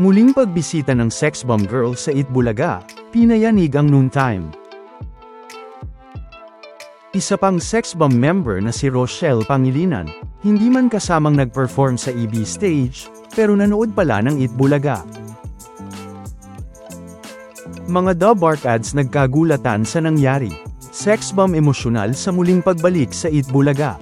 Muling pagbisita ng sex bomb girl sa Itbulaga, pinayanig ang noontime. Isa pang sex bomb member na si Rochelle Pangilinan, hindi man kasamang nag-perform sa EB stage, pero nanood pala ng Itbulaga. Mga Dubark ads nagkagulatan sa nangyari. Sex bomb emosyonal sa muling pagbalik sa Itbulaga.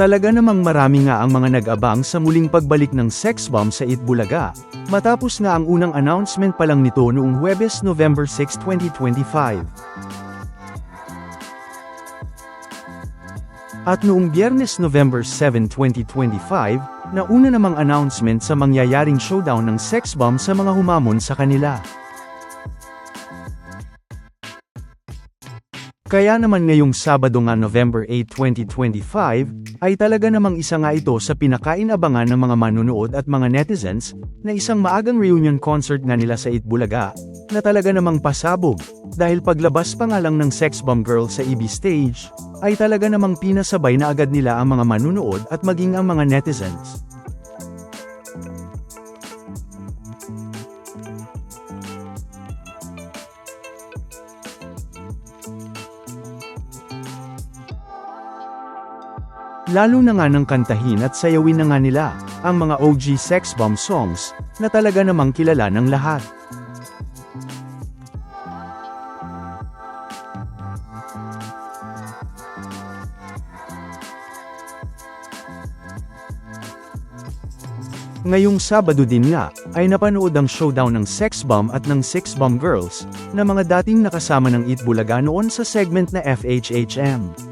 Talaga namang marami nga ang mga nag-abang sa muling pagbalik ng sex bomb sa Itbulaga, matapos nga ang unang announcement pa lang nito noong Huwebes November 6, 2025. At noong Biyernes November 7, 2025, nauna namang announcement sa mangyayaring showdown ng sex bomb sa mga humamon sa kanila. Kaya naman ngayong Sabado nga November 8, 2025, ay talaga namang isa nga ito sa pinakainabangan ng mga manunood at mga netizens, na isang maagang reunion concert nga nila sa Itbulaga, na talaga namang pasabog, dahil paglabas pa nga lang ng Sex Bomb Girl sa EB stage, ay talaga namang pinasabay na agad nila ang mga manunood at maging ang mga netizens. Lalo na nga ng kantahin at sayawin na nga nila, ang mga OG sex bomb songs, na talaga namang kilala ng lahat. Ngayong Sabado din nga, ay napanood ang showdown ng Sex Bomb at ng Six Bomb Girls, na mga dating nakasama ng Itbulaga noon sa segment na FHHM.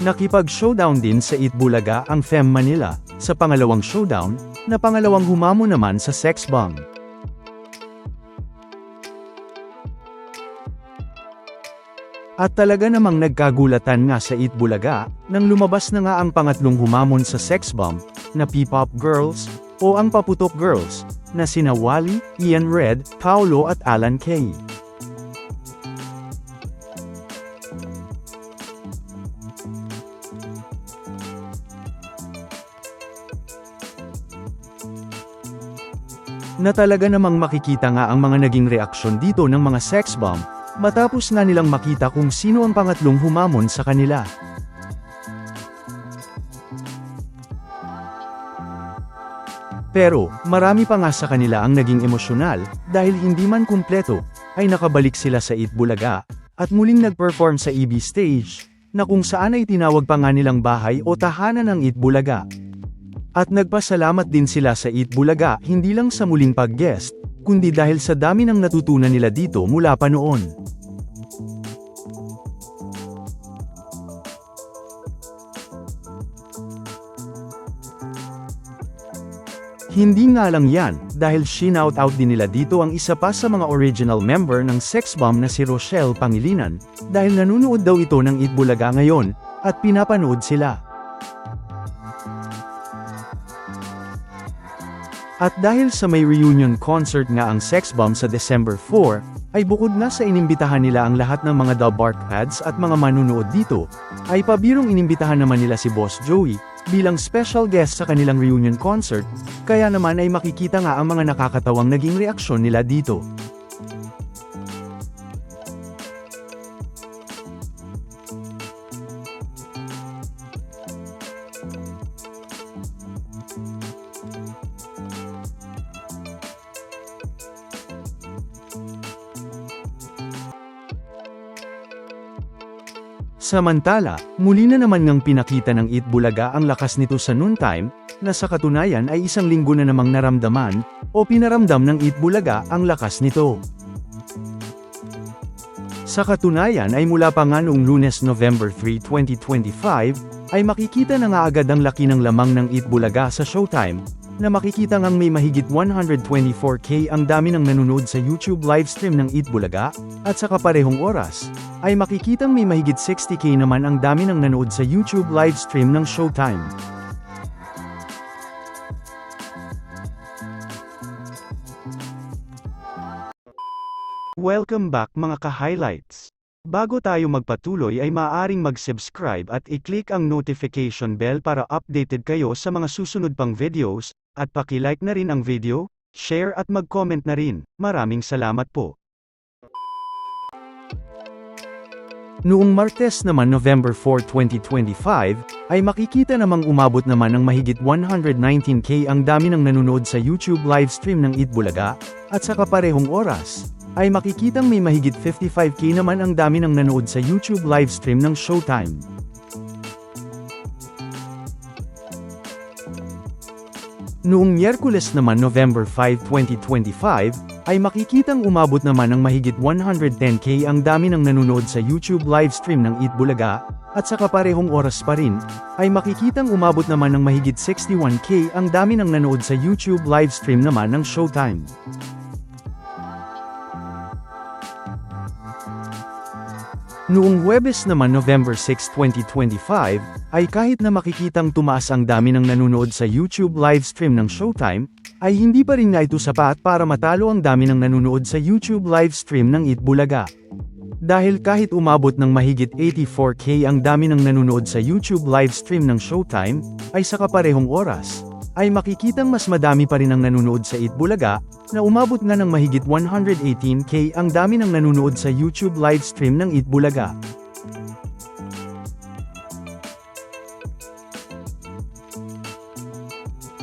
Nakipag-showdown din sa Itbulaga ang Fem Manila, sa pangalawang showdown, na pangalawang humamo naman sa Sex Bomb. At talaga namang nagkagulatan nga sa Itbulaga, nang lumabas na nga ang pangatlong humamon sa Sex Bomb, na P-Pop Girls, o ang Paputok Girls, na sina Wally, Ian Red, Paolo at Alan Kay. Na talaga namang makikita nga ang mga naging reaksyon dito ng mga sex bomb, matapos nga nilang makita kung sino ang pangatlong humamon sa kanila. Pero, marami pa nga sa kanila ang naging emosyonal, dahil hindi man kumpleto, ay nakabalik sila sa Itbulaga, at muling nag-perform sa EB stage, na kung saan ay tinawag pa nga nilang bahay o tahanan ng Itbulaga. At nagpasalamat din sila sa Itbulaga hindi lang sa muling pag-guest, kundi dahil sa dami ng natutunan nila dito mula pa noon. Hindi nga lang yan, dahil shinout out din nila dito ang isa pa sa mga original member ng Sex Bomb na si Rochelle Pangilinan, dahil nanunood daw ito ng Itbulaga ngayon, at pinapanood sila. At dahil sa may reunion concert nga ang Sex Bomb sa December 4, ay bukod na sa inimbitahan nila ang lahat ng mga The Bark Pads at mga manunood dito, ay pabirong inimbitahan naman nila si Boss Joey, bilang special guest sa kanilang reunion concert, kaya naman ay makikita nga ang mga nakakatawang naging reaksyon nila dito. Samantala, muli na naman ngang pinakita ng Itbulaga ang lakas nito sa noontime, na sa katunayan ay isang linggo na namang naramdaman, o pinaramdam ng Itbulaga ang lakas nito. Sa katunayan ay mula pa nga noong lunes November 3, 2025, ay makikita na nga agad ang laki ng lamang ng Itbulaga sa Showtime, na makikita ngang may mahigit 124k ang dami ng nanonood sa YouTube livestream ng Itbulaga, at sa kaparehong oras, ay makikitang may mahigit 60k naman ang dami ng nanood sa YouTube livestream ng Showtime. Welcome back mga ka-highlights! Bago tayo magpatuloy ay maaaring mag-subscribe at i-click ang notification bell para updated kayo sa mga susunod pang videos, at paki-like na rin ang video, share at mag-comment na rin. Maraming salamat po. Noong Martes naman November 4, 2025, ay makikita namang umabot naman ng mahigit 119k ang dami ng nanonood sa YouTube livestream ng Eat Bulaga, at sa kaparehong oras, ay makikitang may mahigit 55k naman ang dami ng nanood sa YouTube livestream ng Showtime. Noong Miyerkules naman November 5, 2025, ay makikitang umabot naman ng mahigit 110k ang dami ng nanonood sa YouTube livestream ng Eat Bulaga, at sa kaparehong oras pa rin, ay makikitang umabot naman ng mahigit 61k ang dami ng nanood sa YouTube livestream naman ng Showtime. Noong Huwebes naman November 6, 2025, ay kahit na makikitang tumaas ang dami ng nanonood sa YouTube livestream ng Showtime, ay hindi pa rin nga ito sapat para matalo ang dami ng nanonood sa YouTube livestream ng Eat Bulaga. Dahil kahit umabot ng mahigit 84k ang dami ng nanonood sa YouTube livestream ng Showtime, ay sa kaparehong oras, ay makikitang mas madami pa rin ang nanonood sa Eat Bulaga, na umabot nga ng mahigit 118k ang dami ng nanonood sa YouTube livestream ng Eat Bulaga.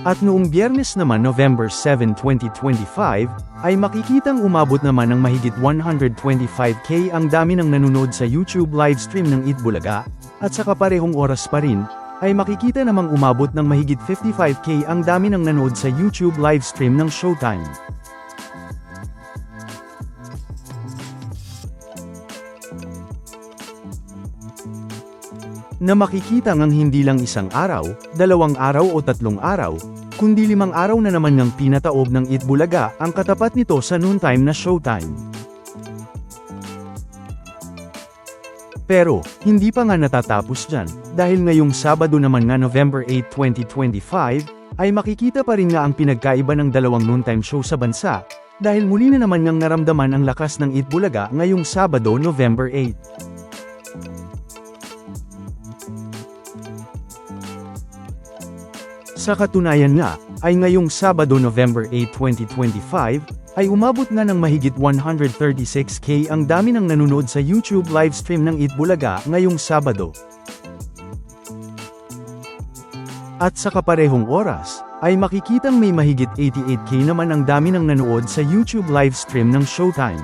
At noong biyernes naman November 7, 2025, ay makikitang umabot naman ng mahigit 125k ang dami ng nanonood sa YouTube livestream ng Eat Bulaga, at sa kaparehong oras pa rin, ay makikita namang umabot ng mahigit 55k ang dami ng nanood sa YouTube livestream ng Showtime. Na makikita ngang hindi lang isang araw, dalawang araw o tatlong araw, kundi limang araw na naman ng pinataob ng Itbulaga ang katapat nito sa noontime na Showtime. Pero, hindi pa nga natatapos dyan, dahil ngayong Sabado naman nga November 8, 2025, ay makikita pa rin nga ang pinagkaiba ng dalawang noontime show sa bansa, dahil muli na naman ngang naramdaman ang lakas ng Itbulaga ngayong Sabado November 8. Sa katunayan nga, ay ngayong Sabado November 8, 2025, ay umabot na ng mahigit 136k ang dami ng nanonood sa YouTube livestream ng Itbulaga ngayong Sabado. At sa kaparehong oras, ay makikitang may mahigit 88k naman ang dami ng nanood sa YouTube livestream ng Showtime.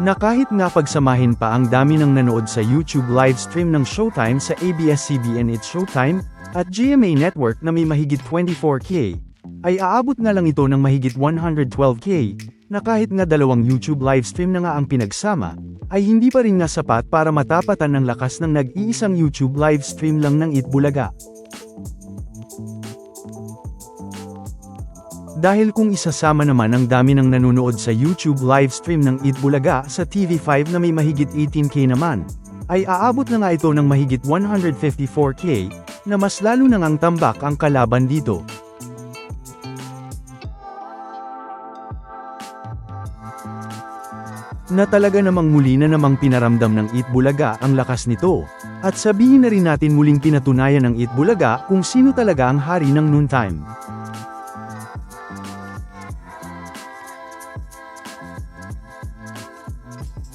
Na kahit nga pagsamahin pa ang dami ng nanood sa YouTube livestream ng Showtime sa ABS-CBN It's Showtime, at GMA Network na may mahigit 24k, ay aabot na lang ito ng mahigit 112k, na kahit nga dalawang YouTube livestream na nga ang pinagsama, ay hindi pa rin nga sapat para matapatan ng lakas ng nag-iisang YouTube livestream lang ng Itbulaga. Dahil kung isasama naman ang dami ng nanonood sa YouTube livestream ng Itbulaga sa TV5 na may mahigit 18k naman, ay aabot na nga ito ng mahigit 154k, na mas lalo na ngang tambak ang kalaban dito. Na talaga namang muli na namang pinaramdam ng Itbulaga ang lakas nito, at sabihin na rin natin muling pinatunayan ng Itbulaga kung sino talaga ang hari ng noontime.